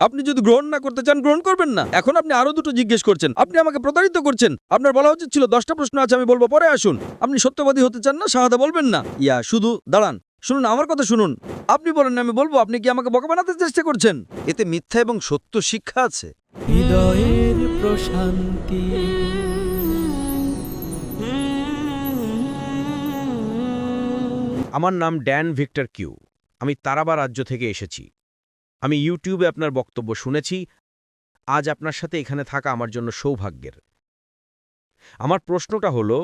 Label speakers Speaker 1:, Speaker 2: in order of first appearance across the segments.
Speaker 1: আপনি যদি গ্রহণ না করতে চান গ্রহণ করবেন না। এখন আপনি আরও দুটো জিজ্ঞেস করছেন। আপনি আমাকে প্রতারিত করছেন। আপনার বলা উচিত ছিল দশটা প্রশ্ন আছে আমি বলব পরে আসুন। আপনি সত্যবাদী হতে চান না শাহাদা বলবেন না। ইয়া শুধু দাঁড়ান। শুনুন আমার কথা শুনুন। আপনি বলেন না আমি বলব আপনি কি আমাকে বকা বানাতে চেষ্টা করছেন?
Speaker 2: এতে মিথ্যা এবং সত্য শিক্ষা আছে।
Speaker 3: হৃদয়ের প্রশান্তি।
Speaker 4: আমার নাম ড্যান ভিক্টর কিউ। আমি তারাবা রাজ্য থেকে এসেছি। আমি ইউটিউবে আপনার বক্তব্য শুনেছি। আজ আপনার সাথে এখানে থাকা আমার জন্য সৌভাগ্যের। আমার প্রশ্নটা হলো,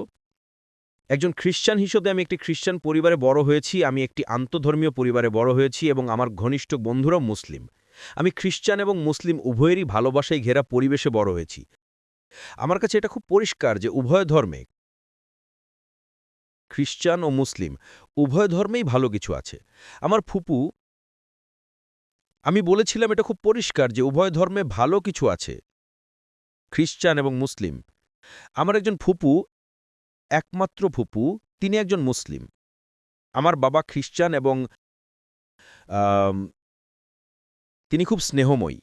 Speaker 4: একজন খ্রিশ্চান হিসেবে আমি একটি খ্রিশ্চান পরিবারে বড় হয়েছি, আমি একটি আন্তধর্মীয় পরিবারে বড় হয়েছি এবং আমার ঘনিষ্ঠ বন্ধুরাও মুসলিম। আমি খ্রিশ্চান এবং মুসলিম উভয়েরই ভালোবাসায় ঘেরা পরিবেশে বড় হয়েছি। আমার কাছে এটা খুব পরিষ্কার যে উভয় ধর্মে খ্রিশ্চান ও মুসলিম উভয় ধর্মেই ভালো কিছু আছে। আমার ফুপু আমি বলেছিলাম এটা খুব পরিষ্কার যে উভয় ধর্মে ভালো কিছু আছে। খ্রিশ্চান এবং মুসলিম। আমার একজন ফুপু, একমাত্র ফুপু, তিনি একজন মুসলিম। আমার বাবা খ্রিশ্চান এবং তিনি খুব স্নেহময়ী।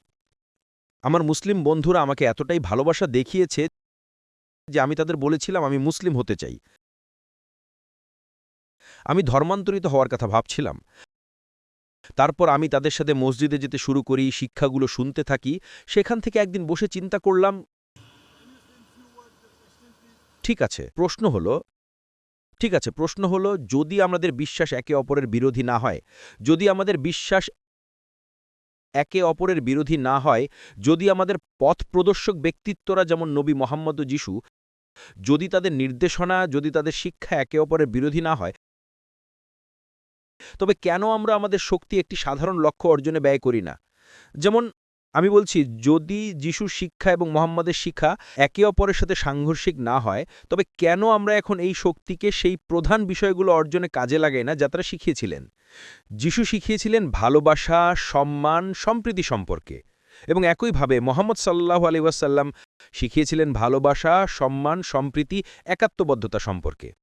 Speaker 4: আমার মুসলিম বন্ধুরা আমাকে এতটাই ভালোবাসা দেখিয়েছে যে আমি তাদের বলেছিলাম আমি মুসলিম হতে চাই। আমি ধর্মান্তরিত হওয়ার কথা ভাবছিলাম। তারপর আমি তাদের সাথে মসজিদে যেতে শুরু করি, শিক্ষাগুলো শুনতে থাকি, সেখান থেকে একদিন বসে চিন্তা করলাম, ঠিক আছে, প্রশ্ন হলো, ঠিক আছে, প্রশ্ন হলো, যদি আমাদের বিশ্বাস একে অপরের বিরোধী না হয়, যদি আমাদের বিশ্বাস একে অপরের বিরোধী না হয়, যদি আমাদের পথ প্রদর্শক ব্যক্তিত্বরা যেমন নবী মোহাম্মদ যিশু, যদি তাদের নির্দেশনা, যদি তাদের শিক্ষা একে অপরের বিরোধী না হয় তবে কেন আমরা আমাদের শক্তি একটি সাধারণ লক্ষ্য অর্জনে ব্যয় করি না? যেমন, আমি বলছি, যদি যিশুর শিক্ষা এবং মোহাম্মদের শিক্ষা একে অপরের সাথে সাংঘর্ষিক না হয়, তবে কেন আমরা এখন এই শক্তিকে সেই প্রধান বিষয়গুলো অর্জনে কাজে লাগাই না যা তারা শিখিয়েছিলেন? যিশু শিখিয়েছিলেন ভালোবাসা, সম্মান, সম্প্রীতি সম্পর্কে। এবং একইভাবে মোহাম্মদ সাল্লাহ আলি ওয়াসাল্লাম শিখিয়েছিলেন ভালোবাসা, সম্মান, সম্প্রীতি, একাত্মবদ্ধতা সম্পর্কে।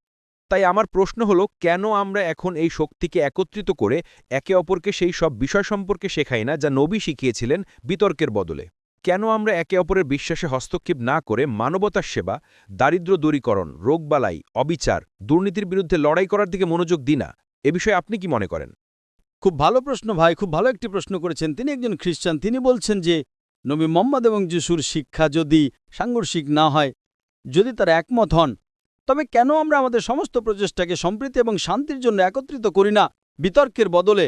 Speaker 4: তাই আমার প্রশ্ন হলো, কেন আমরা এখন এই শক্তিকে একত্রিত করে একে অপরকে সেই সব বিষয় সম্পর্কে শেখাই না যা নবী শিখিয়েছিলেন বিতর্কের বদলে? কেন আমরা একে অপরের বিশ্বাসে হস্তক্ষেপ না করে মানবতার সেবা, দারিদ্র দূরীকরণ রোগবালাই অবিচার, দুর্নীতির বিরুদ্ধে লড়াই করার দিকে মনোযোগ দিই না? এ বিষয়ে আপনি কি মনে করেন?
Speaker 1: খুব ভালো প্রশ্ন ভাই, খুব ভালো একটি প্রশ্ন করেছেন। তিনি একজন খ্রিস্টান। তিনি বলছেন যে, নবী মোহাম্মদ এবং যিশুর শিক্ষা যদি সাংঘর্ষিক না হয়, যদি তারা একমত হন তবে কেন আমরা আমাদের সমস্ত প্রচেষ্টাকে সম্প্রীতি এবং শান্তির জন্য একত্রিত করি না? বিতর্কের বদলে।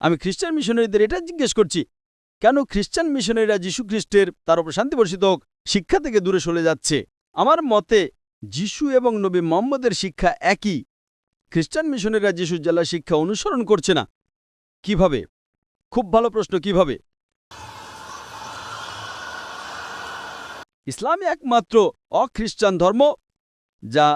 Speaker 1: আমি খ্রিস্টান মিশনারিদের এটা জিজ্ঞেস করছি, কেন খ্রিস্টান মিশনারিরা যীশু খ্রিস্টের তার উপর শান্তি বর্ষিত হোক, শিক্ষা থেকে দূরে সরে যাচ্ছে? আমার মতে, যিশু এবং নবী মোহাম্মদের শিক্ষা একই। খ্রিস্টান মিশনেরা যিশু জেলা শিক্ষা অনুসরণ করছে না। কীভাবে? খুব ভালো প্রশ্ন, কীভাবে? ইসলামই একমাত্র অখ্রিস্টান ধর্ম যা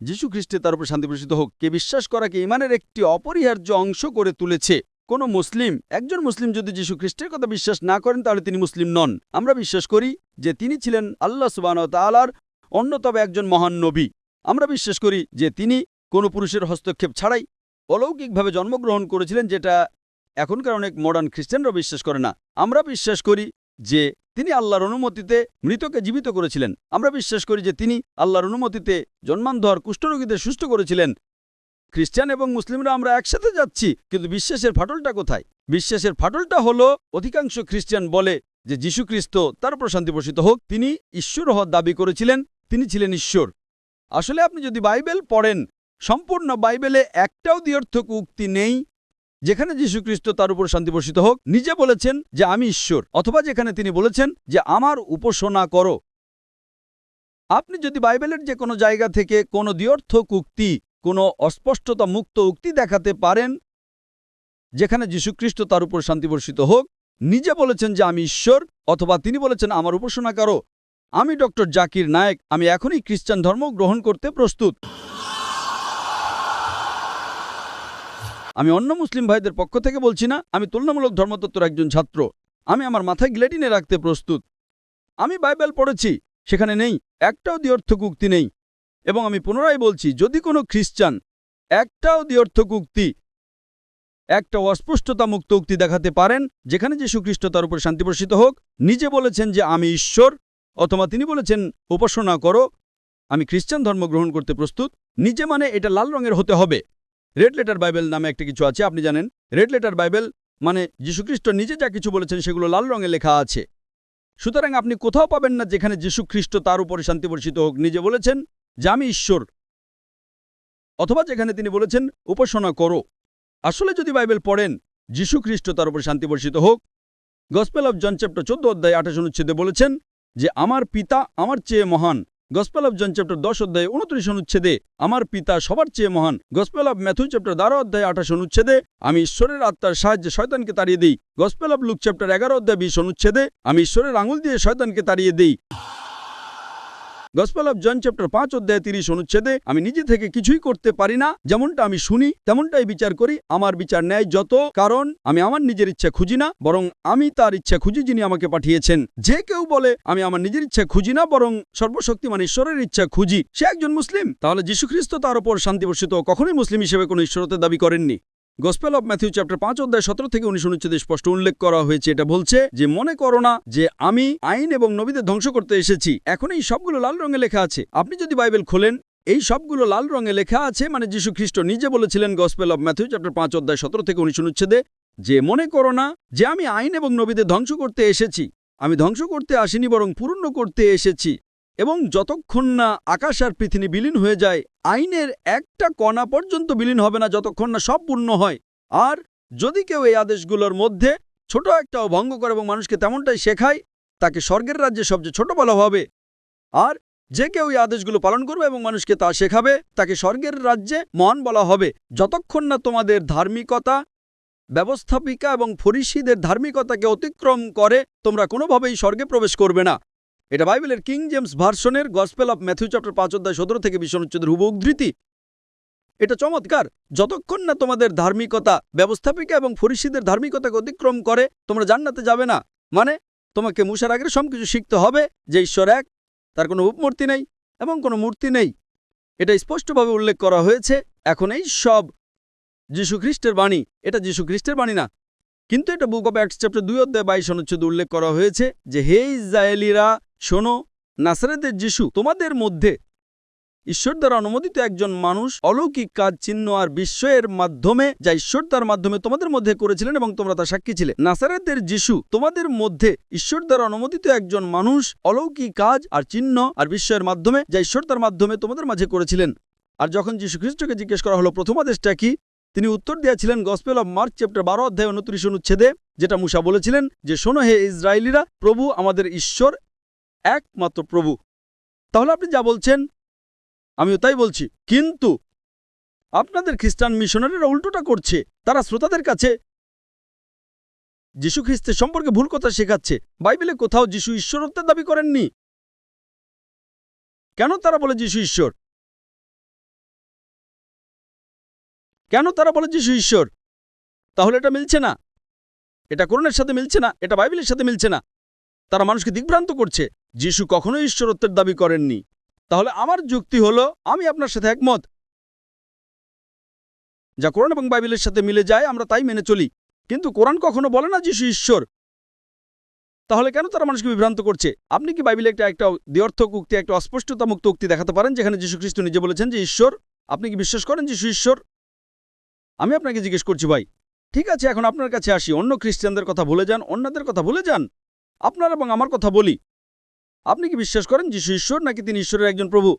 Speaker 1: যীশু খ্রিস্টে তার উপর শান্তি প্রসিত হোক। কে বিশ্বাস করাকে ইমানের একটি অপরিহার্য অংশ করে তুলেছে। কোনো মুসলিম, একজন মুসলিম যদি যীশু খ্রিস্টের কথা বিশ্বাস না করেন, তাহলে তিনি মুসলিম নন। আমরা বিশ্বাস করি যে তিনি ছিলেন আল্লাহ সুবান তালার অন্যতম একজন মহান নবী। আমরা বিশ্বাস করি যে তিনি কোনো পুরুষের হস্তক্ষেপ ছাড়াই অলৌকিকভাবে জন্মগ্রহণ করেছিলেন, যেটা এখনকার অনেক মডার্ন খ্রিস্টানরা বিশ্বাস করে না। আমরা বিশ্বাস করি যে তিনি আল্লাহর অনুমতিতে মৃতকে জীবিত করেছিলেন। আমরা বিশ্বাস করি যে তিনি আল্লাহর অনুমতিতে জন্মান্ধর কুষ্ঠরোগীদের সুস্থ করেছিলেন। খ্রিস্টান এবং মুসলিমরা আমরা একসাথে যাচ্ছি, কিন্তু বিশ্বাসের ফাটলটা কোথায়? বিশ্বাসের ফাটলটা হলো, অধিকাংশ খ্রিস্টান বলে যে যীশু খ্রিস্ট তার প্রশান্তি পোষিত হোক, তিনি ঈশ্বর হওয়ার দাবি করেছিলেন, তিনি ছিলেন ঈশ্বর। আসলে আপনি যদি বাইবেল পড়েন, সম্পূর্ণ বাইবেলে একটাও দিয়র্থক উক্তি নেই যেখানে যীশুখ্রিস্ট তার উপর শান্তি বর্ষিত হোক, নিজে বলেছেন যে আমি ঈশ্বর, অথবা যেখানে তিনি বলেছেন যে আমার উপাসনা করো। আপনি যদি বাইবেলের যে কোনো জায়গা থেকে কোনো দিয়র্থক উক্তি কোনো অস্পষ্টতা মুক্ত উক্তি দেখাতে পারেন, যেখানে যীশুখ্রিস্ট তার উপর শান্তি বর্ষিত হোক, নিজে বলেছেন যে আমি ঈশ্বর, অথবা তিনি বলেছেন আমার উপাসনা করো, আমি ডক্টর জাকির নায়েক, আমি এখনই খ্রিস্টান ধর্ম গ্রহণ করতে প্রস্তুত। আমি অন্য মুসলিম ভাইদের পক্ষ থেকে বলছি না, আমি তুলনামূলক ধর্মতত্ত্বর একজন ছাত্র। আমি আমার মাথায় গ্লেটিনে রাখতে প্রস্তুত। আমি বাইবেল পড়েছি, সেখানে নেই, একটাও দিয়র্থক উক্তি নেই। এবং আমি পুনরায় বলছি, যদি কোনো খ্রিস্টান একটাও দিয়র্থক উক্তি একটা অস্পষ্টতা মুক্ত উক্তি দেখাতে পারেন, যেখানে যীশু খ্রিস্ট তার উপর শান্তি বর্ষিত হোক, নিজে বলেছেন যে আমি ঈশ্বর, অথবা তিনি বলেছেন, উপাসনা করো, আমি খ্রিস্টান ধর্ম গ্রহণ করতে প্রস্তুত, নিজে মানে এটা লাল রঙের হতে হবে। রেড লেটার বাইবেল নামে একটা কিছু আছে, আপনি জানেন? রেড লেটার বাইবেল মানে যীশুখ্রিস্ট নিজে যা কিছু বলেছেন সেগুলো লাল রঙে লেখা আছে। সুতরাং আপনি কোথাও পাবেন না যেখানে যীশুখ্রিস্ট তার উপরে শান্তি বর্ষিত হোক, নিজে বলেছেন, যে আমি ঈশ্বর। অথবা যেখানে তিনি বলেছেন, উপাসনা করো। আসলে যদি বাইবেল পড়েন যীশু খ্রিস্ট তার উপর শান্তি বর্ষিত হোক, গসপেল অফ জন চ্যাপ্টার চোদ্দ অধ্যায় আঠাশ অনুচ্ছেদে বলেছেন যে, আমার পিতা আমার চেয়ে মহান গসপেল অফ জন চ্যাপ্টার দশ অধ্যায়ে উনত্রিশ অনুচ্ছেদে, আমার পিতা সবার চেয়ে মহান। গসপেল অফ ম্যাথু চ্যাপ্টার দ্বারো অধ্যায় আঠাশ অনুচ্ছেদে, আমি ঈশ্বরের আত্মার সাহায্যে শয়তানকে তাড়িয়ে দিই। গসপেল অফ লুক চ্যাপ্টার এগারো অধ্যায় বিশ অনুচ্ছেদে, আমি ঈশ্বরের আঙুল দিয়ে শয়তানকে তাড়িয়ে দিই। গসপেল অফ জন চ্যাপ্টার পাঁচ অধ্যায় তিরিশ অনুচ্ছেদে আমি নিজে থেকে কিছুই করতে পারি না, যেমনটা আমি শুনি, তেমনটাই বিচার করি। আমার বিচার ন্যায় যত, কারণ আমি আমার নিজের ইচ্ছা খুঁজি না, বরং আমি তার ইচ্ছা খুঁজি যিনি আমাকে পাঠিয়েছেন। যে কেউ বলে, আমি আমার নিজের ইচ্ছা খুঁজি না, বরং সর্বশক্তিমান ঈশ্বরের ইচ্ছা খুঁজি। সে একজন মুসলিম। তাহলে যীশুখ্রিস্ট তার উপর শান্তি কখনোই মুসলিম হিসেবে কোনো ঈশ্বরতের দাবি করেননি। গসপেল অব ম্যাথিউ চ্যাপ্টার পাঁচ, অধ্যায় সতেরো থেকে উনিশ অনুচ্ছেদে স্পষ্ট উল্লেখ করা হয়েছে, এটা বলছে যে, মনে করো না যে, আমি আইন এবং নবীদের ধ্বংস করতে এসেছি। এখন এই সবগুলো লাল রঙে লেখা আছে। আপনি যদি বাইবেল খোলেন, এই সবগুলো লাল রঙে লেখা আছে মানে যীশু খ্রিস্ট নিজে বলেছিলেন গসপেল অব ম্যাথিউ চ্যাপ্টার পাঁচ, অধ্যায় সতেরো থেকে উনিশ অনুচ্ছেদে যে, মনে করো না যে, আমি আইন এবং নবীদের ধ্বংস করতে এসেছি। আমি ধ্বংস করতে আসিনি, বরং পূর্ণ করতে এসেছি। এবং যতক্ষণ না আকাশ আর পৃথিবী বিলীন হয়ে যায়, আইনের একটা কণা পর্যন্ত বিলীন হবে না যতক্ষণ না সব পূর্ণ হয়। আর যদি কেউ এই আদেশগুলোর মধ্যে ছোট একটাও ভঙ্গ করে এবং মানুষকে তেমনটাই শেখায়, তাকে স্বর্গের রাজ্যে সবচেয়ে ছোট বলা হবে। আর যে কেউ এই আদেশগুলো পালন করবে এবং মানুষকে তা শেখাবে, তাকে স্বর্গের রাজ্যে মহান বলা হবে। যতক্ষণ না তোমাদের ধার্মিকতা, ব্যবস্থাপিকা এবং ফরিসিদের ধার্মিকতাকে অতিক্রম করে, তোমরা কোনোভাবেই স্বর্গে প্রবেশ করবে না। এটা বাইবেলের কিং জেমস ভার্সনের গসপেল অফ ম্যাথিউ চ্যাপ্টার পাঁচ অধ্যায় সতেরো থেকে বিশ অনুচ্ছেদের হুব উদ্ধৃতি। এটা চমৎকার। যতক্ষণ না তোমাদের ধার্মিকতা ব্যবস্থাপিকা এবং ফরিসিদের ধার্মিকতাকে অতিক্রম করে, তোমরা জান্নাতে যাবে না। মানে তোমাকে মুসার আগে সবকিছু শিখতে হবে যে ঈশ্বর এক, তার কোনো উপমূর্তি নেই এবং কোনো মূর্তি নেই। এটা স্পষ্টভাবে উল্লেখ করা হয়েছে, এখন এই সব যীশু খ্রিস্টের বাণী, এটা যীশু খ্রিস্টের বাণী না। কিন্তু এটা বুক অফ অ্যাক্টস চ্যাপ্টার দুই অধ্যায় বাইশ অনুচ্ছেদ উল্লেখ করা হয়েছে যে, হে ইসরায়েলিরা শোনো, নাসারেদের যিশু তোমাদের মধ্যে। ঈশ্বর দ্বারা অনুমোদিত একজন মানুষ অলৌকিক কাজ, চিহ্ন আর বিস্ময়ের মাধ্যমে, যা ঈশ্বর তার মাধ্যমে তোমাদের মধ্যে করেছিলেন এবং তোমরা তার সাক্ষী ছিলে। নাসারেদের যিশু তোমাদের মধ্যে ঈশ্বর দ্বারা অনুমোদিত একজন মানুষ অলৌকিক কাজ আর চিহ্ন আর বিস্ময়ের মাধ্যমে, যা ঈশ্বর তার মাধ্যমে তোমাদের মাঝে করেছিলেন। আর যখন যীশু খ্রিস্টকে জিজ্ঞেস করা হলো, প্রথম আদেশটা কি? তিনি উত্তর দিয়েছিলেন, গসপেল অব মার্চ চ্যাপ্টার বারো অধ্যায় উনত্রিশ অনুচ্ছেদে যেটা মুসা বলেছিলেন যে, শোনো হে ইসরায়েলিরা, প্রভু আমাদের ঈশ্বর একমাত্র প্রভু। তাহলে আপনি যা বলছেন, আমিও তাই বলছি। কিন্তু আপনাদের খ্রিস্টান মিশনারিরা উল্টোটা করছে। তারা শ্রোতাদের কাছে যীশু খ্রিস্টের সম্পর্কে ভুল কথা শেখাচ্ছে। বাইবেলে কোথাও যীশু ঈশ্বরত্বের দাবি করেননি। কেন তারা বলে যীশু ঈশ্বর? কেন তারা বলে যীশু ঈশ্বর? তাহলে এটা মিলছে না। এটা করোনার সাথে মিলছে না, এটা বাইবেলের সাথে মিলছে না। তারা মানুষকে দিগ্ভ্রান্ত করছে। যীশু কখনোই ঈশ্বরত্বের দাবি করেননি। তাহলে আমার যুক্তি হলো, আমি আপনার সাথে একমত। যা কোরআন এবং বাইবেলের সাথে মিলে যায়, আমরা তাই মেনে চলি। কিন্তু কোরআন কখনো বলে না যিশু ঈশ্বর। তাহলে কেন তারা মানুষকে বিভ্রান্ত করছে? আপনি কি বাইবেলে একটা একটা দ্ব্যর্থক উক্তি, একটা অস্পষ্টতা মুক্ত উক্তি দেখাতে পারেন, যেখানে খ্রিস্ট নিজে বলেছেন যে, ঈশ্বর, আপনি কি বিশ্বাস করেন যিশু ঈশ্বর? আমি আপনাকে জিজ্ঞেস করছি, ভাই, ঠিক আছে, এখন আপনার কাছে আসি। অন্য খ্রিস্টানদের কথা ভুলে যান, অন্যদের কথা ভুলে যান। আপনার এবং আমার কথা বলি। আপনি কি বিশ্বাস করেন যিশু ঈশ্বর নাকি তিনি ঈশ্বরের একজন প্রভু?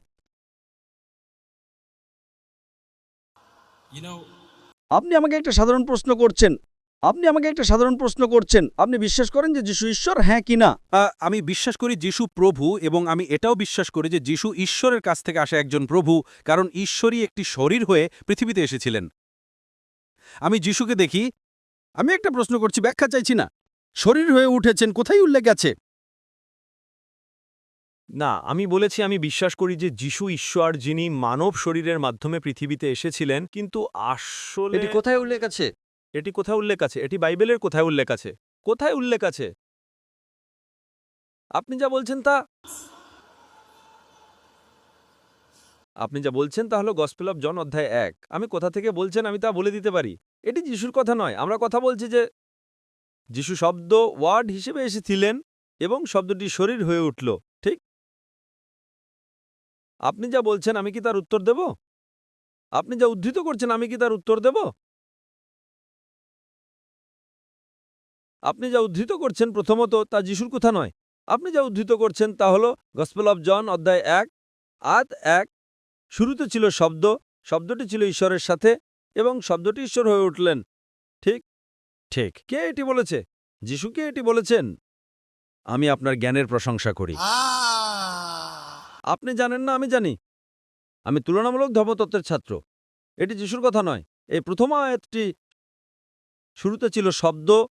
Speaker 1: আপনি আমাকে একটা সাধারণ প্রশ্ন করছেন। আপনি আমাকে একটা সাধারণ প্রশ্ন করছেন। আপনি বিশ্বাস করেন যে যিশু ঈশ্বর? হ্যাঁ কি না?
Speaker 5: আমি বিশ্বাস করি যিশু প্রভু এবং আমি এটাও বিশ্বাস করি যে যিশু ঈশ্বরের কাছ থেকে আসা একজন প্রভু কারণ ঈশ্বরই একটি শরীর হয়ে পৃথিবীতে এসেছিলেন। আমি যিশুকে দেখি
Speaker 1: আমি একটা প্রশ্ন করছি ব্যাখ্যা চাইছি না। শরীর হয়ে উঠেছেন কোথায় উল্লেখ আছে?
Speaker 6: না আমি বলেছি আমি বিশ্বাস করি যে যিশু ঈশ্বর যিনি মানব শরীরের মাধ্যমে পৃথিবীতে এসেছিলেন কিন্তু আসলে
Speaker 2: এটি কোথায় উল্লেখ আছে?
Speaker 6: এটি কোথায় উল্লেখ আছে? এটি বাইবেলের কোথায় উল্লেখ আছে? কোথায় উল্লেখ আছে? আপনি যা বলছেন তা
Speaker 1: আপনি যা বলছেন তা হলো গসপেল অফ জন অধ্যায় এক। আমি কোথা থেকে বলছেন আমি তা বলে দিতে পারি। এটি যিশুর কথা নয়। আমরা কথা বলছি যে যিশু শব্দ ওয়ার্ড হিসেবে এসেছিলেন এবং শব্দটি শরীর হয়ে উঠল। আপনি যা বলছেন আমি কি তার উত্তর দেব? আপনি যা উদ্ধৃত করছেন আমি কি তার উত্তর দেব? আপনি যা উদ্ধৃত করছেন প্রথমত তা যিশুর কথা নয়। আপনি যা উদ্ধৃত করছেন তা হল গসপেল অফ জন অধ্যায় এক। আদ এক, শুরুতে ছিল শব্দ, শব্দটি ছিল ঈশ্বরের সাথে এবং শব্দটি ঈশ্বর হয়ে উঠলেন। ঠিক? ঠিক। কে এটি বলেছে? যিশু কে এটি বলেছেন? আমি আপনার জ্ঞানের প্রশংসা করি। আপনি জানেন না, আমি জানি। আমি তুলনামূলক ধর্মতত্ত্বের ছাত্র। এটি যিশুর কথা নয়। এই প্রথম আয়াতটি শুরুতে ছিল শব্দ,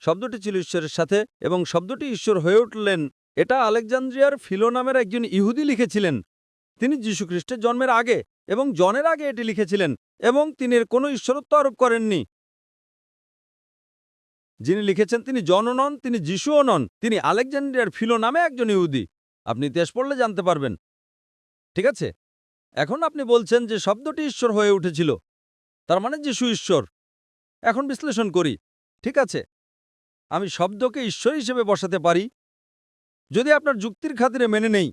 Speaker 1: শব্দটি ছিল ঈশ্বরের সাথে এবং শব্দটি ঈশ্বর হয়ে উঠলেন। এটা আলেকজান্দ্রিয়ার ফিলো নামের একজন ইহুদি লিখেছিলেন। তিনি যীশুখ্রিস্টের জন্মের আগে এবং জনের আগে এটি লিখেছিলেন এবং তিনি এর কোনো ঈশ্বরত্ব আরোপ করেননি। যিনি লিখেছেন, তিনি জন নন, তিনি যিশুও নন। তিনি আলেকজান্ড্রিয়ার ফিলো নামে একজন ইহুদি। আপনি ইতিহাস পড়লে জানতে পারবেন। ঠিক আছে? এখন আপনি বলছেন যে শব্দটি ঈশ্বর হয়ে উঠেছিল। তার মানে যিশু ঈশ্বর। এখন বিশ্লেষণ করি। ঠিক আছে? আমি শব্দকে ঈশ্বর হিসেবে বসাতে পারি। যদি আপনার যুক্তির খাতিরে মেনে নেই।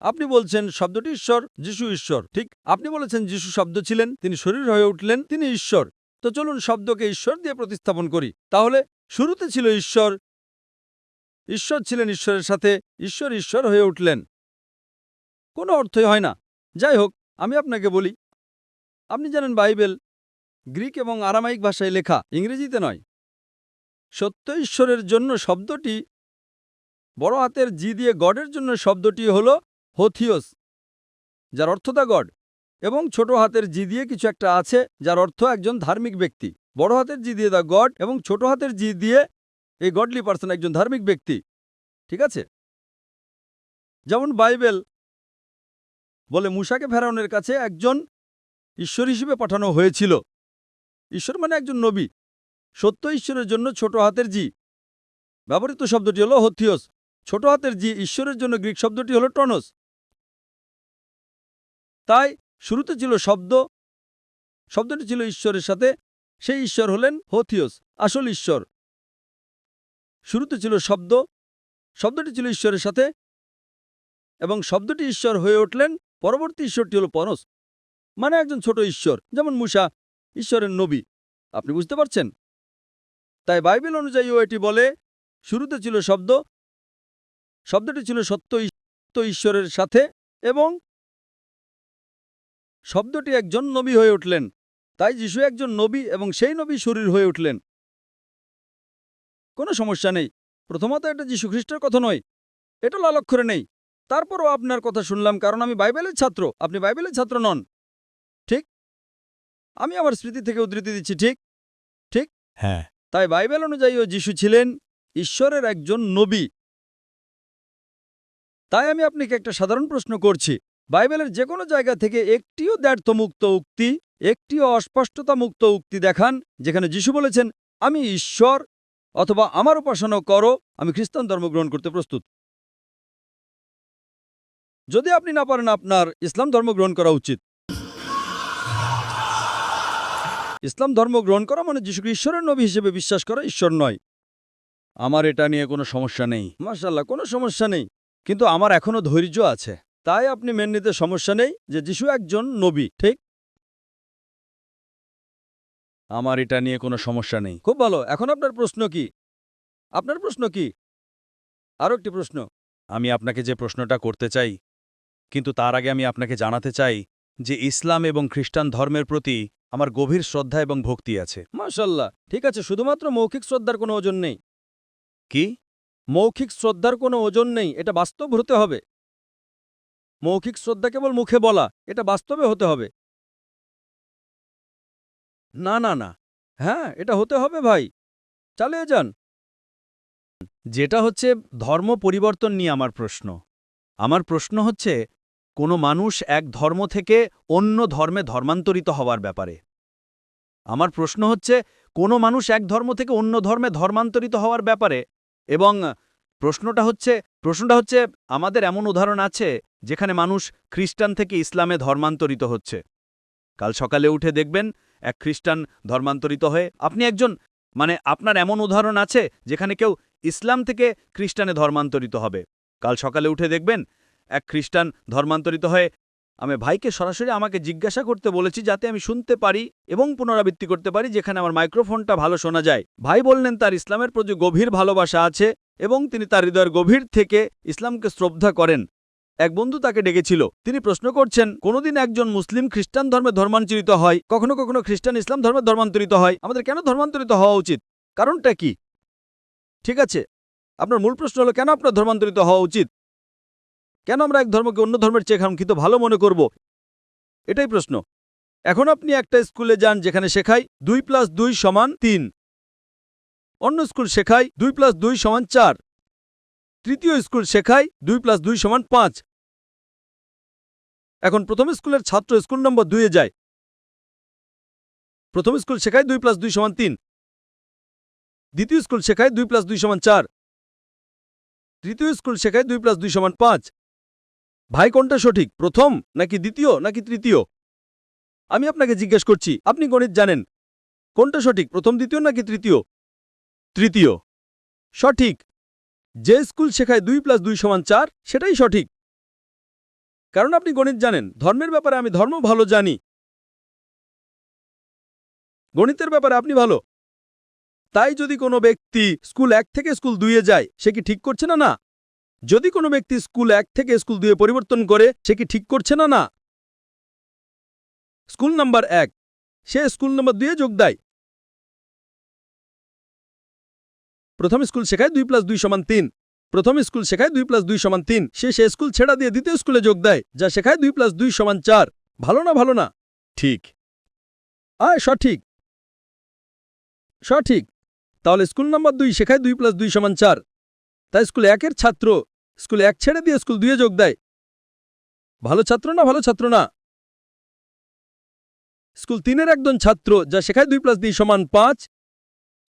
Speaker 1: আপনি বলছেন শব্দটি ঈশ্বর, যিশু ঈশ্বর। ঠিক, আপনি বলেছেন যিশু শব্দ ছিলেন, তিনি শরীর হয়ে উঠলেন, তিনি ঈশ্বর। তো চলুন শব্দকে ঈশ্বর দিয়ে প্রতিস্থাপন করি। তাহলে শুরুতে ছিল ঈশ্বর ঈশ্বর ছিলেন ঈশ্বরের সাথে ঈশ্বর ঈশ্বর হয়ে উঠলেন। কোনো অর্থই হয় না। যাই হোক, আমি আপনাকে বলি, আপনি জানেন বাইবেল গ্রিক এবং আরামাইক ভাষায় লেখা, ইংরেজিতে নয়। সত্য ঈশ্বরের জন্য শব্দটি বড় হাতের জি দিয়ে গডের জন্য শব্দটি হল হোথিওস, যার অর্থ দা গড, এবং ছোট হাতের জি দিয়ে কিছু একটা আছে, যার অর্থ একজন ধার্মিক ব্যক্তি। বড় হাতের জি দিয়ে দা গড, এবং ছোট হাতের জি দিয়ে এই গডলি পার্সন একজন ধার্মিক ব্যক্তি, ঠিক আছে? যেমন বাইবেল বলে, মুসাকে ফেরাউনের কাছে একজন ঈশ্বর হিসেবে পাঠানো হয়েছিল। ঈশ্বর মানে একজন নবী। সত্য ঈশ্বরের জন্য ছোট হাতের জি। ব্যবহৃত শব্দটি হল হথিয়স। ছোট হাতের জি ঈশ্বরের জন্য গ্রিক শব্দটি হল টনস। তাই শুরুতে ছিল শব্দ, শব্দটি ছিল ঈশ্বরের সাথে। সেই ঈশ্বর হলেন হোথিয়স, আসল ঈশ্বর। শুরুতে ছিল শব্দ। শব্দটি ছিল ঈশ্বরের সাথে এবং শব্দটি ঈশ্বর হয়ে উঠলেন। পরবর্তী ঈশ্বরটি হল পনস মানে একজন ছোট ঈশ্বর, যেমন মুসা, ঈশ্বরের নবী। আপনি বুঝতে পারছেন? তাই বাইবেল অনুযায়ীও এটি বলে, শুরুতে ছিল শব্দ, শব্দটি ছিল সত্য সত্য ঈশ্বরের সাথে এবং শব্দটি একজন নবী হয়ে উঠলেন। তাই যিশু একজন নবী এবং সেই নবী শরীর হয়ে উঠলেন। কোনো সমস্যা নেই। প্রথমত এটা যীশুখ্রিস্টের কথা নয়। এটা লালক্ষরে নেই। তারপরও আপনার কথা শুনলাম কারণ আমি বাইবেলের ছাত্র। আপনি বাইবেলের ছাত্র নন। ঠিক? আমি আমার স্মৃতি থেকে উদ্ধৃতি দিচ্ছি ঠিক? ঠিক? হ্যাঁ।
Speaker 7: তাই বাইবেল অনুযায়ীও যিশু ছিলেন ঈশ্বরের একজন নবী। তাই আমি আপনাকে একটা সাধারণ প্রশ্ন করছি। বাইবেলের যে কোনো জায়গা থেকে একটিও দ্ব্যর্থমুক্ত উক্তি একটিও অস্পষ্টতামুক্ত উক্তি দেখান যেখানে যিশু বলেছেন আমি ঈশ্বর অথবা আমার উপাসনা করো, আমি খ্রিস্টান ধর্ম গ্রহণ করতে প্রস্তুত। যদি আপনি না পারেন আপনার ইসলাম ধর্ম গ্রহণ করা উচিত। ইসলাম ধর্ম গ্রহণ করা মানে যিশুকে ঈশ্বরের নবী হিসেবে বিশ্বাস করা ঈশ্বর নয়। আমার এটা নিয়ে কোনো সমস্যা নেই। মাশাল্লাহ কোনো সমস্যা নেই। কিন্তু আমার এখনও ধৈর্য আছে। তাই আপনি মেন নিতে সমস্যা নেই যে যিশু একজন নবী, ঠিক? আমার এটা নিয়ে কোনো সমস্যা নেই। খুব ভালো। এখন আপনার প্রশ্ন কি? আপনার প্রশ্ন কি? আরও একটি প্রশ্ন। আমি আপনাকে যে প্রশ্নটা করতে চাই কিন্তু তার আগে আমি আপনাকে জানাতে চাই যে ইসলাম এবং খ্রিস্টান ধর্মের প্রতি আমার গভীর শ্রদ্ধা এবং ভক্তি আছে। মাশাল্লাহ। ঠিক আছে শুধুমাত্র মৌখিক শ্রদ্ধার কোনো ওজন নেই। কি? মৌখিক শ্রদ্ধার কোনো ওজন নেই এটা বাস্তব হতে হবে। মৌখিক শ্রদ্ধা কেবল মুখে বলা এটা বাস্তবে হতে হবে। না না না। হ্যাঁ এটা হতে হবে ভাই। চালিয়ে যান। যেটা হচ্ছে ধর্ম পরিবর্তন নিয়ে আমার প্রশ্ন। আমার প্রশ্ন হচ্ছে, কোনো মানুষ এক ধর্ম থেকে অন্য ধর্মে ধর্মান্তরিত হওয়ার ব্যাপারে। আমার প্রশ্ন হচ্ছে, কোনো মানুষ এক ধর্ম থেকে অন্য ধর্মে ধর্মান্তরিত হওয়ার ব্যাপারে? এবং প্রশ্নটা হচ্ছে প্রশ্নটা হচ্ছে, আমাদের এমন উদাহরণ আছে,
Speaker 1: যেখানে মানুষ খ্রিস্টান থেকে ইসলামে ধর্মান্তরিত হচ্ছে। কাল সকালে উঠে দেখবেন এক খ্রিস্টান ধর্মান্তরিত হয়ে, আপনি একজন মানে আপনার এমন উদাহরণ আছে যেখানে কেউ ইসলাম থেকে খ্রিস্টানে ধর্মান্তরিত হবে। কাল সকালে উঠে দেখবেন এক খ্রিস্টান ধর্মান্তরিত হয়ে, আমি ভাইকে সরাসরি আমাকে জিজ্ঞাসা করতে বলেছি যাতে আমি শুনতে পারি এবং পুনরাবৃত্তি করতে পারি, যেখানে আমার মাইক্রোফোনটা ভালো শোনা যায়। ভাই বললেন, তার ইসলামের প্রতি গভীর ভালোবাসা আছে এবং তিনি তার হৃদয়ের গভীর থেকে ইসলামকে শ্রদ্ধা করেন। এক বন্ধু তাকে ডেকেছিল। তিনি প্রশ্ন করছেন, কোনোদিন একজন মুসলিম খ্রিস্টান ধর্মে ধর্মান্তরিত হয়? কখনো কখনো খ্রিস্টান ইসলাম ধর্মে ধর্মান্তরিত হয়? আমাদের কেন ধর্মান্তরিত হওয়া উচিত? কারণটা কি? ঠিক আছে। আপনার মূল প্রশ্ন হলো, কেন আপনার ধর্মান্তরিত হওয়া উচিত? কেন আমরা এক ধর্মকে অন্য ধর্মের চেয়ে কাঙ্ক্ষিত ভালো মনে করব? এটাই প্রশ্ন। এখন আপনি একটা স্কুলে যান যেখানে শেখায় দুই প্লাস দুই সমান তিন। অন্য স্কুল শেখায় দুই প্লাস দুই সমান চার। তৃতীয় স্কুল শেখায় দুই প্লাস দুই সমান পাঁচ। এখন প্রথম স্কুলের ছাত্র স্কুল নম্বর দুইয়ে যায়। প্রথম স্কুল শেখায় দুই প্লাস দুই সমান তিন। দ্বিতীয় স্কুল শেখায় দুই প্লাস দুই সমান চার। তৃতীয় স্কুল শেখায় দুই প্লাস দুই সমান পাঁচ। ভাই, কোনটা সঠিক, প্রথম নাকি দ্বিতীয় নাকি তৃতীয়? আমি আপনাকে জিজ্ঞেস করছি, আপনি গণিত জানেন। কোনটা সঠিক, প্রথম দ্বিতীয় নাকি তৃতীয়? তৃতীয়। সঠিক। যে স্কুল শেখায় দুই প্লাস দুই সমান চার, সেটাই সঠিক। কারণ আপনি গণিত জানেন। ধর্মের ব্যাপারে আমি ধর্ম ভালো জানি। গণিতের ব্যাপারে আপনি ভালো। তাই যদি কোনো ব্যক্তি স্কুল এক থেকে স্কুল দুইয়ে যায়, সে কি ঠিক করছে না না? যদি কোনো ব্যক্তি স্কুল এক থেকে স্কুল দুয়ে পরিবর্তন করে, সে কি ঠিক করছে না না? স্কুল নাম্বার এক, সে স্কুল নাম্বার দুয়ে যোগ দেয়। প্রথম স্কুল শেখায় দুই প্লাস দুই সমান তিন। প্রথম স্কুল শেখায় দুই প্লাস দুই সমান তিন। সে সে স্কুল ছেড়া দিয়ে দ্বিতীয় স্কুলে যোগ দেয়, যা শেখায় দুই প্লাস দুই সমান চার। ভালো না ভালো না? ঠিক। আয়, সঠিক। সঠিক। তাহলে স্কুল নম্বর দুই শেখায় দুই প্লাস দুই সমান চার। তাই স্কুল একের ছাত্র, স্কুল এক ছেড়ে দিয়ে স্কুল দুয়ে যোগ দেয়। ভালো ছাত্র না, ভালো ছাত্র না? স্কুল তিনের একজন ছাত্র, যা শেখায় দুই প্লাস দুই সমান পাঁচ,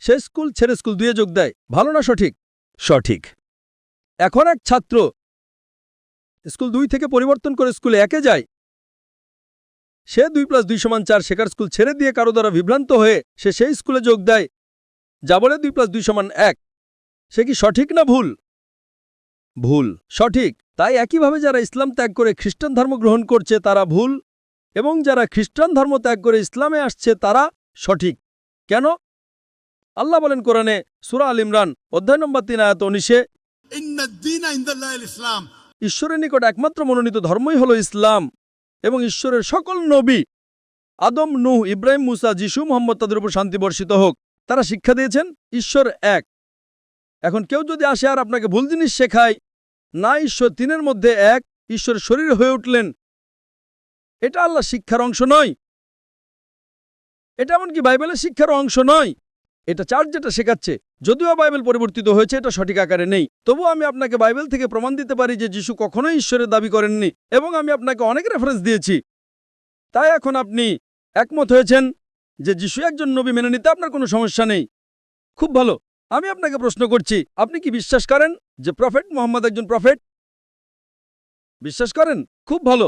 Speaker 1: সে স্কুল ছেড়ে স্কুল দুয়ে যোগ দেয়। ভালো না, সঠিক? সঠিক। এখন এক ছাত্র। স্কুল দুই থেকে পরিবর্তন করে স্কুলে একে যায়। সে দুই প্লাস দুই সমান চার শেখার স্কুল ছেড়ে দিয়ে কারও দ্বারা বিভ্রান্ত হয়ে সে সেই স্কুলে যোগ দেয়। যা বলে দুই প্লাস দুই সমান এক। সে কি সঠিক না ভুল? ভুল। সঠিক। তাই একইভাবে যারা ইসলাম ত্যাগ করে খ্রিস্টান ধর্ম গ্রহণ করছে, তারা ভুল। এবং যারা খ্রিস্টান ধর্ম ত্যাগ করে ইসলামে আসছে, তারা সঠিক। কেন? আল্লাহ বলেন কোরআনে সুরা আল ইমরান, অধ্যায় নম্বর তিন, আয়াত উনিশে
Speaker 8: ইসলাম
Speaker 9: ঈশ্বরের নিকট একমাত্র মনোনীত ধর্মই হল ইসলাম এবং ঈশ্বরের সকল নবী, আদম, নুহ, ইব্রাহিম, মুসা, যিশু, মোহাম্মদ তাদের উপর শান্তি বর্ষিত হোক। তারা শিক্ষা দিয়েছেন, ঈশ্বর এক। এখন কেউ যদি আসে আর আপনাকে ভুল জিনিস শেখায়, না ঈশ্বর তিনের মধ্যে এক, ঈশ্বর শরীর হয়ে উঠলেন। এটা আল্লাহ শিক্ষার অংশ নয়। এটা এমনকি বাইবেলের শিক্ষার অংশ নয়। এটা চার্চ যেটা শেখাচ্ছে। যদিও বাইবেল পরিবর্তিত হয়েছে এটা সঠিক আকারে নেই। তবু আমি আপনাকে বাইবেল থেকে প্রমাণ দিতে পারি যে যিশু কখনোই ঈশ্বরের দাবি করেননি এবং আমি আপনাকে অনেক রেফারেন্স দিয়েছি। তাই এখন আপনি একমত হয়েছেন যে যিশু একজন নবী মেনে নিতে আপনার কোনো সমস্যা নেই। খুব ভালো। আমি আপনাকে প্রশ্ন করছি আপনি কি বিশ্বাস করেন যে প্রফেট মোহাম্মদ একজন প্রফেট বিশ্বাস করেন? খুব ভালো।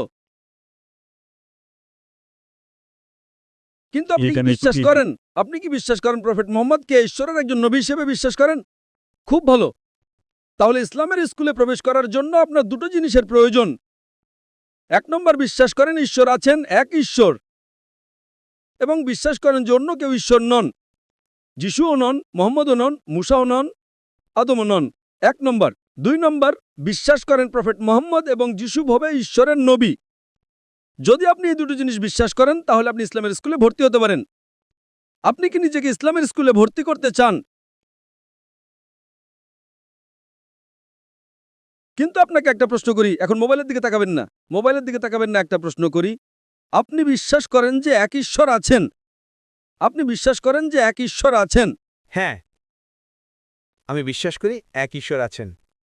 Speaker 9: কিন্তু আপনি কি বিশ্বাস করেন? আপনি কি বিশ্বাস করেন প্রফেট মোহাম্মদকে ঈশ্বরের একজন নবী হিসেবে বিশ্বাস করেন? খুব ভালো। তাহলে ইসলামের স্কুলে প্রবেশ করার জন্য আপনার দুটো জিনিসের প্রয়োজন। এক নম্বর, বিশ্বাস করেন ঈশ্বর আছেন, এক ঈশ্বর। এবং বিশ্বাস করেন যে অন্য কেউ ঈশ্বর নন। যিশুও নন, মোহাম্মদও নন, মুসাও নন, আদমও নন। এক নম্বর। দুই নম্বর, বিশ্বাস করেন প্রফেট মোহাম্মদ এবং যিশু ভবে ঈশ্বরের নবী। যদি আপনি এই দুটো জিনিস বিশ্বাস করেন, তাহলে আপনি ইসলামের স্কুলে ভর্তি হতে পারেন। আপনি কি নিজেকে ইসলামের স্কুলে ভর্তি করতে চান? কিন্তু আপনাকে একটা প্রশ্ন করি, এখন মোবাইলের দিকে তাকাবেন না। মোবাইলের দিকে তাকাবেন না, একটা প্রশ্ন করি। আপনি বিশ্বাস করেন যে এক ঈশ্বর আছেন? আপনি বিশ্বাস করেন যে এক ঈশ্বর আছেন?
Speaker 4: হ্যাঁ। আমি বিশ্বাস করি এক ঈশ্বর আছেন।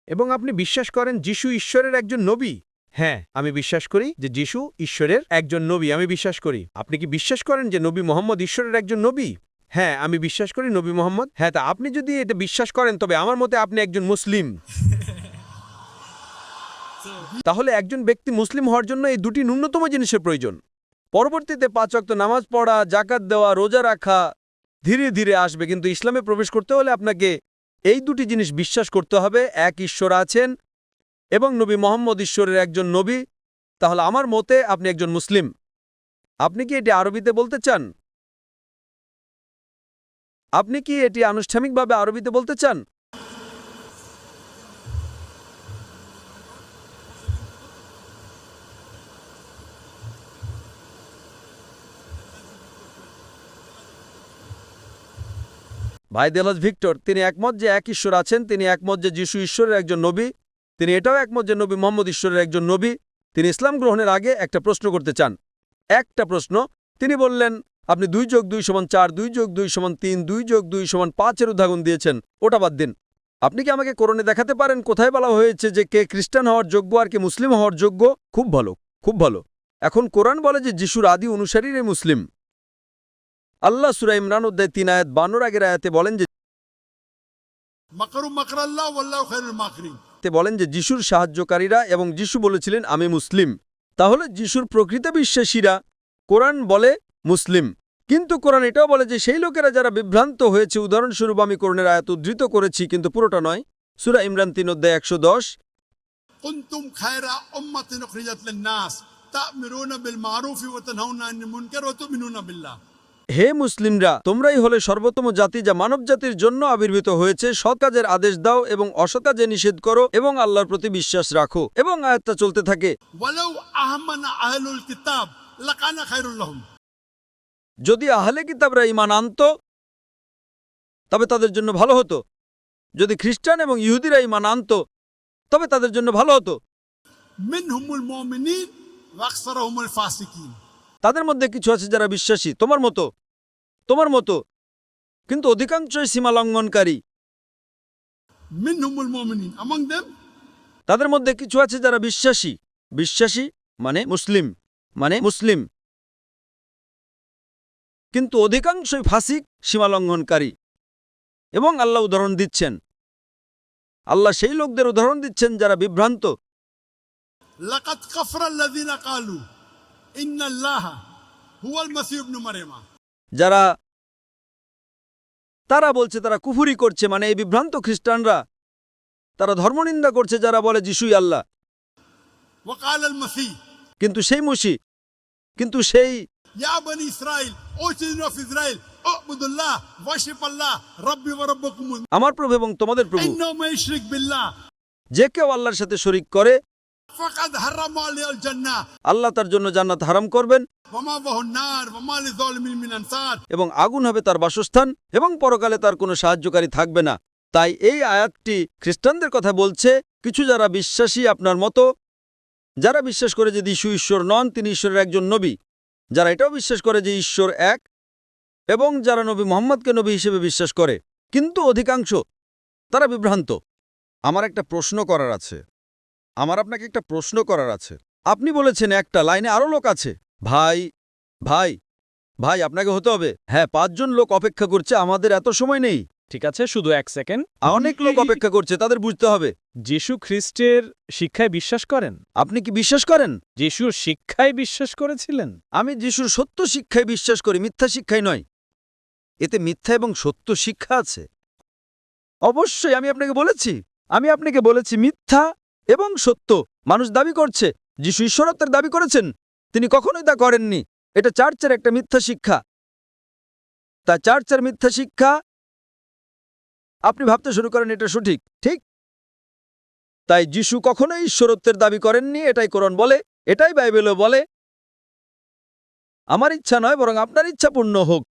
Speaker 4: এবং আপনি বিশ্বাস করেন যিশু ঈশ্বরের একজন নবী? হ্যাঁ আমি বিশ্বাস করি যে যিশু ঈশ্বরের একজন নবী, আমি বিশ্বাস করি। আপনি কি বিশ্বাস করেন যে নবী মোহাম্মদ ঈশ্বরের একজন নবী? হ্যাঁ আমি বিশ্বাস করি নবী মোহাম্মদ। হ্যাঁ তা আপনি যদি এটা বিশ্বাস করেন, তবে আমার মতে আপনি একজন মুসলিম।
Speaker 1: তাহলে একজন ব্যক্তি মুসলিম হওয়ার জন্য এই দুটি ন্যূনতম জিনিসের প্রয়োজন। পরবর্তীতে পাঁচ ওয়াক্ত নামাজ পড়া, জাকাত দেওয়া, রোজা রাখা, ধীরে ধীরে আসবে। কিন্তু ইসলামে প্রবেশ করতে হলে আপনাকে এই দুটি জিনিস বিশ্বাস করতে হবে। এক, ঈশ্বর আছেন। এবং নবী মোহাম্মদ ঈশ্বরের একজন নবী, তাহলে আমার মতে আপনি একজন মুসলিম। আপনি কি এটি আরবিতে বলতে চান? আপনি কি এটি আনুষ্ঠানিকভাবে আরবিতে বলতে চান? ভাই দেলাস ভিক্টর, তিনি একমত যে এক ঈশ্বর আছেন, তিনি একমত যে যিশু ঈশ্বরের একজন নবী। তিনি এটাও একমত যে নবী মোহাম্মদ ঈশ্বরের একজন নবী। তিনি ইসলাম গ্রহণের আগে একটা প্রশ্ন করতে চান। একটা প্রশ্ন। তিনি বললেন, আপনি দুই যোগ দুই সমান চার, দুই যোগ দুই সমান তিন, দুই যোগ দুই সমান পাঁচের উদাহরণ দিয়েছেন। ওটা বাদ দিন। আপনি কি আমাকে করণে দেখাতে পারেন কোথায় বলা হয়েছে যে কে খ্রিস্টান হওয়ার যোগ্য আর কে মুসলিম হওয়ার যোগ্য? খুব ভালো খুব ভালো। এখন কোরআন বলে যে যিশুর আদি অনুসারীর মুসলিম। আল্লাহ সুরা ইমরান উদ্দায় তিন আয়াত বানর আগের আয়াতে বলেন যে
Speaker 8: মাকরু
Speaker 1: মাকরিম। বলেন যে যিশুর সাহায্যকারীরা এবং যিশু বলেছিলেন, আমি মুসলিম। তাহলে যিশুর প্রকৃত বিশ্বাসীরা কোরআন বলে মুসলিম। কিন্তু কোরআন এটাও বলে যে সেই লোকেরা যারা বিভ্রান্ত হয়েছে, উদাহরণস্বরূপ আমি কোরণের আয়াত উদ্ধৃত করেছি, কিন্তু পুরোটা নয়। সুরা ইমরান তিন অধ্যায় একশো দশ।
Speaker 8: تأمرون بالمعروف وتنهون عن المنكر وتؤمنون بالله
Speaker 1: হে মুসলিমরা তোমরাই হলে সর্বোত্তম জাতি যা মানব জাতির জন্য আবির্ভূত হয়েছে। সৎ কাজের আদেশ দাও এবং অসৎ কাজে নিষেধ করো এবং আল্লাহর প্রতি বিশ্বাস রাখো এবং আয়াতটা চলতে থাকে। যদি আহলে কিতাবরা ইমান আনত তবে তাদের জন্য ভালো হতো। যদি খ্রিস্টান এবং ইহুদিরা ইমান আনত তবে তাদের জন্য ভালো হতো।
Speaker 8: মিনহুমুল ফাসিকিন।
Speaker 1: তাদের মধ্যে কিছু আছে যারা বিশ্বাসী। তোমার মতো। তোমার মতো। কিন্তু অধিকাংশই সীমা লঙ্ঘনকারী। তাদের মধ্যে কিছু আছে যারা বিশ্বাসী। বিশ্বাসী মানে মুসলিম মানে মুসলিম। কিন্তু অধিকাংশই ফাসিক সীমা লঙ্ঘনকারী। এবং আল্লাহ উদাহরণ দিচ্ছেন। আল্লাহ সেই লোকদের উদাহরণ দিচ্ছেন যারা বিভ্রান্ত। যারা তারা বলছে তারা কুফুরি করছে মানে এই বিভ্রান্ত খ্রিস্টানরা তারা ধর্মনিন্দা করছে যারা বলে যিশুই আল্লাহ। কিন্তু সেই মুসি কিন্তু সেই আমার প্রভু এবং তোমাদের প্রভু। যে কেউ আল্লাহর সাথে শরিক করে আল্লাহ তার জন্য জান্নাত হারাম করবেন। এবং আগুন হবে তার বাসস্থান এবং পরকালে তার কোনো সাহায্যকারী থাকবে না। তাই এই আয়াতটি খ্রিস্টানদের কথা বলছে। কিছু যারা বিশ্বাসী আপনার মতো যারা বিশ্বাস করে যে দিশু ঈশ্বর নন তিনি ঈশ্বরের একজন নবী। যারা এটাও বিশ্বাস করে যে ঈশ্বর এক এবং যারা নবী মোহাম্মদকে নবী হিসেবে বিশ্বাস করে। কিন্তু অধিকাংশ তারা বিভ্রান্ত। আমার একটা প্রশ্ন করার আছে। আমার আপনাকে একটা প্রশ্ন করার আছে। আপনি বলেছেন একটা লাইনে আরও লোক আছে। ভাই ভাই ভাই আপনাকে হতে হবে। হ্যাঁ পাঁচজন লোক অপেক্ষা করছে আমাদের এত সময় নেই।
Speaker 4: ঠিক আছে শুধু এক সেকেন্ড।
Speaker 1: অনেক লোক অপেক্ষা করছে তাদের বুঝতে হবে।
Speaker 4: যিশু খ্রিস্টের শিক্ষায় বিশ্বাস করেন?
Speaker 1: আপনি কি বিশ্বাস করেন?
Speaker 4: যিশুর শিক্ষায় বিশ্বাস করেছিলেন?
Speaker 1: আমি যিশুর সত্য শিক্ষায় বিশ্বাস করি মিথ্যা শিক্ষায় নয়। এতে মিথ্যা এবং সত্য শিক্ষা আছে। অবশ্যই আমি আপনাকে বলেছি। আমি আপনাকে বলেছি মিথ্যা এবং সত্য, মানুষ দাবি করছে, যিশু ঈশ্বরত্বের দাবি করেছেন, তিনি কখনোই তা করেননি। এটা চার্চের একটা মিথ্যা শিক্ষা। তা চার্চের মিথ্যা শিক্ষা, আপনি ভাবতে শুরু করেন এটা সঠিক, ঠিক? তাই যিশু কখনোই ঈশ্বরত্বের দাবি করেননি, এটাই কোরআন বলে, এটাই বাইবেলও বলে। আমার ইচ্ছা নয় বরং আপনার ইচ্ছা পূর্ণ হোক।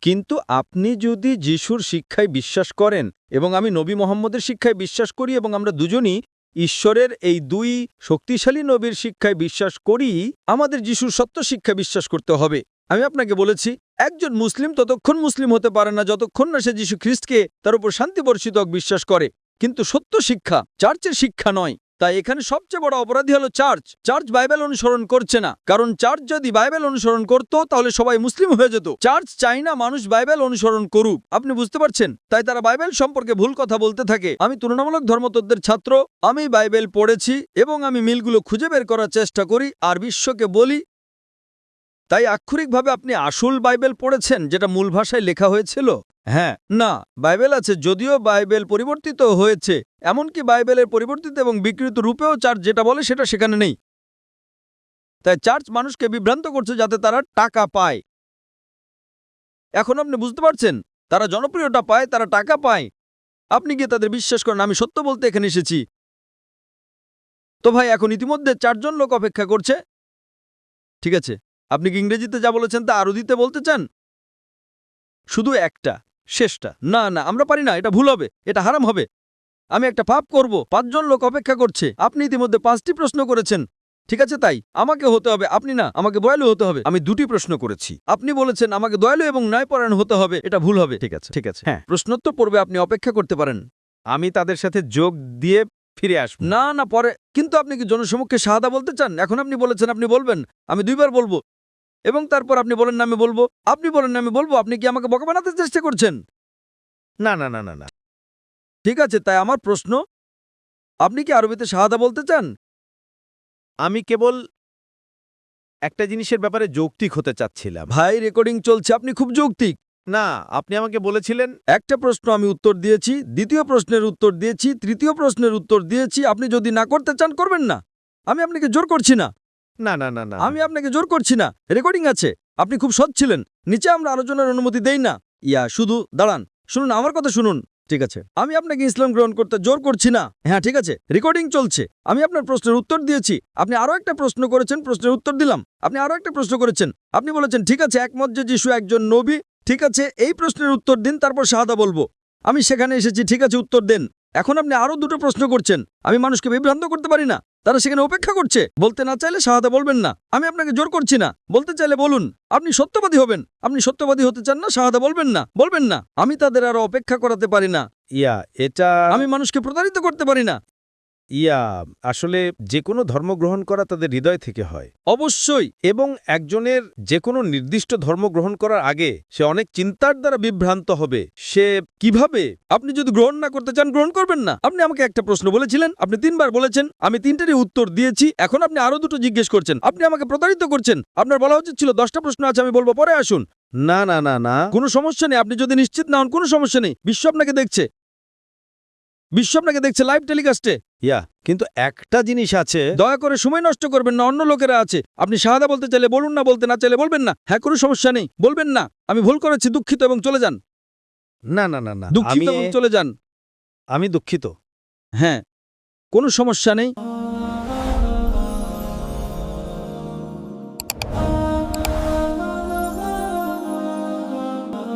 Speaker 1: কিন্তু আপনি যদি যিশুর শিক্ষায় বিশ্বাস করেন এবং আমি নবী মোহাম্মদের শিক্ষায় বিশ্বাস করি এবং আমরা দুজনই ঈশ্বরের এই দুই শক্তিশালী নবীর শিক্ষায় বিশ্বাস করি আমাদের যিশুর সত্য শিক্ষা বিশ্বাস করতে হবে। আমি আপনাকে বলেছি, একজন মুসলিম ততক্ষণ মুসলিম হতে পারে না, যতক্ষণ না সে যিশু খ্রিস্টকে তার উপর শান্তি বর্ষিতক বিশ্বাস করে। কিন্তু সত্য শিক্ষা, চার্চের শিক্ষা নয়। তাই এখানে সবচেয়ে বড় অপরাধী হলো চার্চ। চার্চ বাইবেল অনুসরণ করছে না। কারণ চার্চ যদি বাইবেল অনুসরণ করত, তাহলে সবাই মুসলিম হয়ে যেত। চার্চ চাই না মানুষ বাইবেল অনুসরণ করুক। আপনি বুঝতে পারছেন? তাই তারা বাইবেল সম্পর্কে ভুল কথা বলতে থাকে। আমি তুলনামূলক ধর্মতত্ত্বের ছাত্র। আমি বাইবেল পড়েছি এবং আমি মিলগুলো খুঁজে বের করার চেষ্টা করি। আর বিশ্বকে বলি তাই আক্ষরিকভাবে আপনি আসল বাইবেল পড়েছেন, যেটা মূল ভাষায় লেখা হয়েছিল? হ্যাঁ না, বাইবেল আছে, যদিও বাইবেল পরিবর্তিত হয়েছে, এমনকি বাইবেলের পরিবর্তিত এবং বিকৃত রূপেও চার্চ যেটা বলে সেটা সেখানে নেই। তাই চার্চ মানুষকে বিভ্রান্ত করছে যাতে তারা টাকা পায়। এখন আপনি বুঝতে পারছেন, তারা জনপ্রিয়তা পায়, তারা টাকা পায়। আপনি গিয়ে তাদের বিশ্বাস করেন, আমি সত্য বলতে এখানে এসেছি। তো ভাই, এখন ইতিমধ্যে চারজন লোক অপেক্ষা করছে। ঠিক আছে আপনি কি ইংরেজিতে যা বলেছেন তা আরও দিতে বলতে চান? শুধু একটা, শেষটা। না না, আমরা পারি না, এটা ভুল হবে, এটা হারাম হবে। আমি একটা পাপ করব, পাঁচজন লোক অপেক্ষা করছে, আপনি ইতিমধ্যে পাঁচটি প্রশ্ন করেছেন। ঠিক আছে, তাই, আমাকে হতে হবে, আপনি না, আমাকে দয়ালু হতে হবে। আমি দুটি প্রশ্ন করেছি। আপনি বলেছেন আমাকে দয়ালু এবং ন্যায়পরায়ণ হতে হবে, এটা ভুল হবে। ঠিক আছে ঠিক আছে।
Speaker 10: হ্যাঁ।
Speaker 1: প্রশ্নোত্তর পর্বে আপনি অপেক্ষা করতে পারেন।
Speaker 10: আমি তাদের সাথে যোগ দিয়ে ফিরে আসব।
Speaker 1: না না, পরে, কিন্তু আপনি কি জনসমক্ষে শাহাদা বলতে চান? এখন আপনি বলেছেন, আপনি বলবেন, আমি দুইবার বলব। এবং তারপর আপনি বলেন না আমি বলব। আপনি বলেন না আমি বলব। আপনি কি আমাকে বকা বানাতে চেষ্টা করছেন?
Speaker 10: না না না না না।
Speaker 1: ঠিক আছে তাই আমার প্রশ্ন আপনি কি আরবিতে শাহাদা বলতে চান?
Speaker 10: আমি কেবল একটা জিনিসের ব্যাপারে যৌক্তিক হতে চাচ্ছিলাম।
Speaker 1: ভাই রেকর্ডিং চলছে আপনি খুব যৌক্তিক।
Speaker 10: না আপনি আমাকে বলেছিলেন
Speaker 1: একটা প্রশ্ন আমি উত্তর দিয়েছি দ্বিতীয় প্রশ্নের উত্তর দিয়েছি তৃতীয় প্রশ্নের উত্তর দিয়েছি আপনি যদি না করতে চান করবেন না। আমি আপনাকে জোর করছি না।
Speaker 10: না না না না
Speaker 1: আমি আপনাকে জোর করছি না। রেকর্ডিং আছে। আপনি খুব সৎ ছিলেন। নিচে আমরা আলোচনার অনুমতি দেই না। ইয়া, শুধু দাঁড়ান। শুনুন, আমার কথা শুনুন। ঠিক আছে। আমি আপনাকে ইসলাম গ্রহণ করতে জোর করছি না। হ্যাঁ ঠিক আছে। রেকর্ডিং চলছে। আমি আপনার প্রশ্নের উত্তর দিয়েছি। আপনি আরও একটা প্রশ্ন করেছেন, প্রশ্নের উত্তর দিলাম। আপনি আরও একটা প্রশ্ন করেছেন। আপনি বলেছেন, ঠিক আছে, একমত যে যিশু একজন নবী। ঠিক আছে, এই প্রশ্নের উত্তর দিন, তারপর শাহাদা বলব। আমি সেখানে এসেছি, ঠিক আছে, উত্তর দেন। এখন আপনি আরও দুটো প্রশ্ন করছেন। আমি মানুষকে বিভ্রান্ত করতে পারি না। তারা সেখানে অপেক্ষা করছে। বলতে না চাইলে শাহাদা বলবেন না। আমি আপনাকে জোর করছি না। বলতে চাইলে বলুন আপনি সত্যবাদী হবেন। আপনি সত্যবাদী হতে চান না শাহাদা বলবেন না। বলবেন না। আমি তাদের আরও অপেক্ষা করাতে পারি না।
Speaker 10: ইয়া এটা
Speaker 1: আমি মানুষকে প্রতারিত করতে পারি না।
Speaker 10: ইয়া আসলে যে কোনো ধর্ম গ্রহণ করা তাদের হৃদয় থেকে হয়।
Speaker 1: অবশ্যই।
Speaker 10: এবং একজনের যে কোনো নির্দিষ্ট ধর্ম গ্রহণ করার আগে সে অনেক চিন্তার দ্বারা বিভ্রান্ত হবে। সে কীভাবে?
Speaker 1: আপনি যদি গ্রহণ না করতে চান গ্রহণ করবেন না। আপনি আমাকে একটা প্রশ্ন বলেছিলেন আপনি তিনবার বলেছেন আমি তিনটারই উত্তর দিয়েছি এখন আপনি আরও দুটো জিজ্ঞেস করছেন আপনি আমাকে প্রতারিত করছেন। আপনার বলা উচিত ছিল দশটা প্রশ্ন আছে আমি বলব পরে আসুন।
Speaker 10: না না না না।
Speaker 1: কোনো সমস্যা নেই আপনি যদি নিশ্চিত না হন কোনো সমস্যা নেই। বিশ্ব আপনাকে দেখছে। বিশ্ব আপনাকে দেখছে লাইভ টেলিকাস্টে
Speaker 10: ইয়া কিন্তু একটা জিনিস আছে।
Speaker 1: দয়া করে সময় নষ্ট করবেন না অন্য লোকেরা আছে। আপনি সাহাদা বলতে চাইলে বলুন না বলতে না চাইলে বলবেন না। হ্যাঁ কোনো সমস্যা নেই বলবেন না। আমি ভুল করেছি দুঃখিত এবং চলে যান।
Speaker 10: না না না না
Speaker 1: দুঃখিত এবং চলে যান।
Speaker 10: আমি দুঃখিত।
Speaker 1: হ্যাঁ কোনো সমস্যা নেই।